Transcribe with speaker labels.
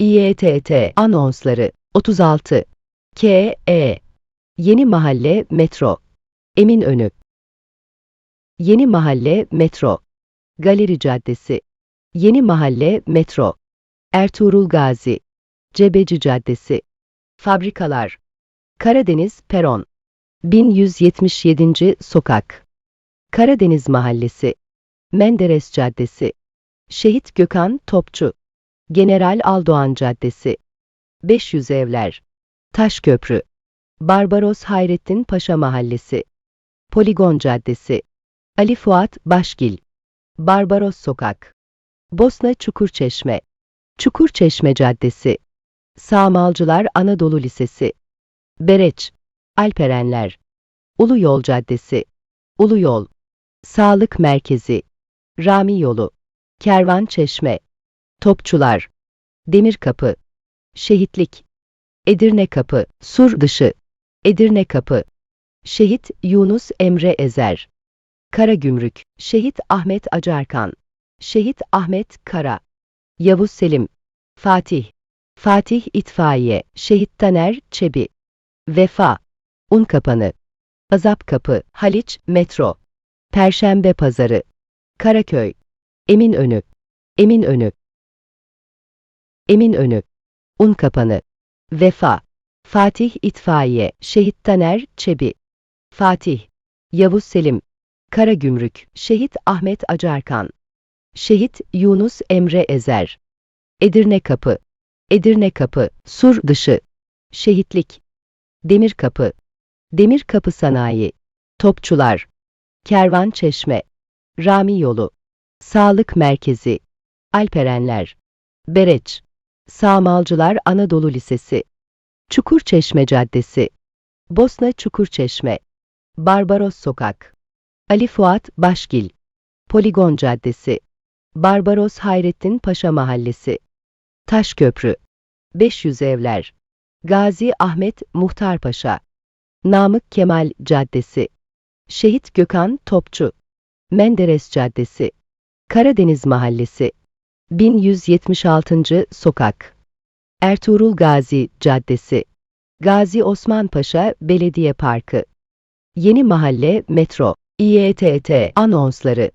Speaker 1: İETT anonsları 36 KE Yeni Mahalle Metro Eminönü Yeni Mahalle Metro Galeri Caddesi. Yeni Mahalle Metro Ertuğrul Gazi. Cebeci Caddesi. Fabrikalar. Karadeniz Peron. 1177. Sokak. Karadeniz Mahallesi. Menderes Caddesi. Şehit Gökhan Topçu General Aldoğan Caddesi. 500 Evler. Taşköprü. Barbaros Hayrettin Paşa Mahallesi. Poligon Caddesi. Ali Fuat Başgil. Barbaros Sokak. Bosna Çukurçeşme. Çukurçeşme Caddesi. Sağmalcılar Anadolu Lisesi. Bereç. Alperenler. Ulu Yol Caddesi. Ulu Yol. Sağlık Merkezi. Rami Yolu. Kervan Çeşme Topçular. Demir Kapı. Şehitlik. Edirne Kapı. Sur Dışı. Edirne Kapı. Şehit Yunus Emre Ezer. Karagümrük. Şehit Ahmet Acarkan. Şehit Ahmet Kara. Yavuz Selim. Fatih. Fatih İtfaiye. Şehit Taner Çebi. Vefa. Unkapanı Azap Kapı. Haliç Metro. Perşembe Pazarı. Karaköy. Eminönü. Eminönü Eminönü Unkapanı Vefa Fatih İtfaiye Şehit Taner Çebi Fatih Yavuz Selim Karagümrük Şehit Ahmet Acarkan Şehit Yunus Emre Ezer Edirne Kapı Edirne Kapı Sur Dışı Şehitlik Demir Kapı Demir Kapı Sanayi Topçular Kervan Çeşme Rami Yolu Sağlık Merkezi Alperenler Bereç Sağmalcılar Anadolu Lisesi Çukurçeşme Caddesi Bosna Çukurçeşme Barbaros Sokak Ali Fuat Başgil Poligon Caddesi Barbaros Hayrettin Paşa Mahallesi Taşköprü 500 Evler Gazi Ahmet Muhtarpaşa Namık Kemal Caddesi Şehit Gökhan Topçu Menderes Caddesi Karadeniz Mahallesi 1176. Sokak. Ertuğrul Gazi Caddesi. Gazi Osman Paşa Belediye Parkı. Yeni Mahalle Metro. İETT anonsları